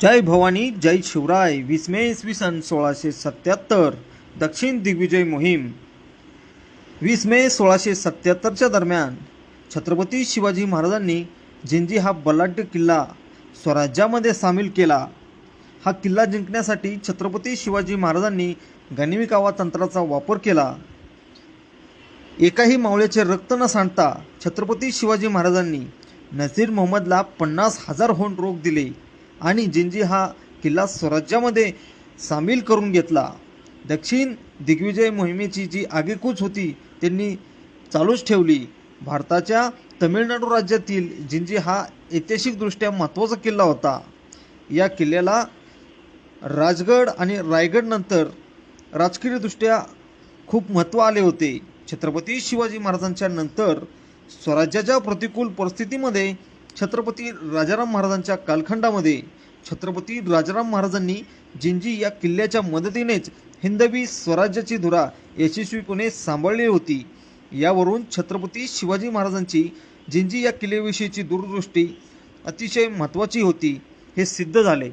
जय भवानी जय शिवराय वीस मे इसवी सन सोळाशे सत्याहत्तर दक्षिण दिग्विजय मोहीम. वीस मे सोळाशे सत्याहत्तरच्या दरम्यान छत्रपती शिवाजी महाराजांनी जिंजी हा बलाढ्य किल्ला स्वराज्यामध्ये सामील केला. हा किल्ला जिंकण्यासाठी छत्रपती शिवाजी महाराजांनी गनिमी कावा तंत्राचा वापर केला. एकाही मावळ्याचे रक्त न सांडता छत्रपती शिवाजी महाराजांनी नझीर मोहम्मदला पन्नास हजार होऊन रोख दिले. आणि जिंजी हा किल्ला स्वराज्यामध्ये सामील करून घेतला. दक्षिण दिग्विजय मोहिमेची जी आगेकूच होती त्यांनी चालूच ठेवली. भारताच्या तमिळनाडू राज्यातील जिंजी हा ऐतिहासिकदृष्ट्या महत्त्वाचा किल्ला होता. या किल्ल्याला राजगड आणि रायगडनंतर राजकीयदृष्ट्या खूप महत्त्व आले होते. छत्रपती शिवाजी महाराजांच्या नंतर स्वराज्याच्या प्रतिकूल परिस्थितीमध्ये छत्रपती राजाराम महाराजांच्या कालखंडामध्ये छत्रपती राजाराम महाराजांनी जिंजी या किल्ल्याच्या मदतीनेच हिंदवी स्वराज्याची धुरा यशस्वीपणे सांभाळली होती. यावरून छत्रपती शिवाजी महाराजांची जिंजी या किल्ल्याविषयीची दूरदृष्टी अतिशय महत्त्वाची होती हे सिद्ध झाले.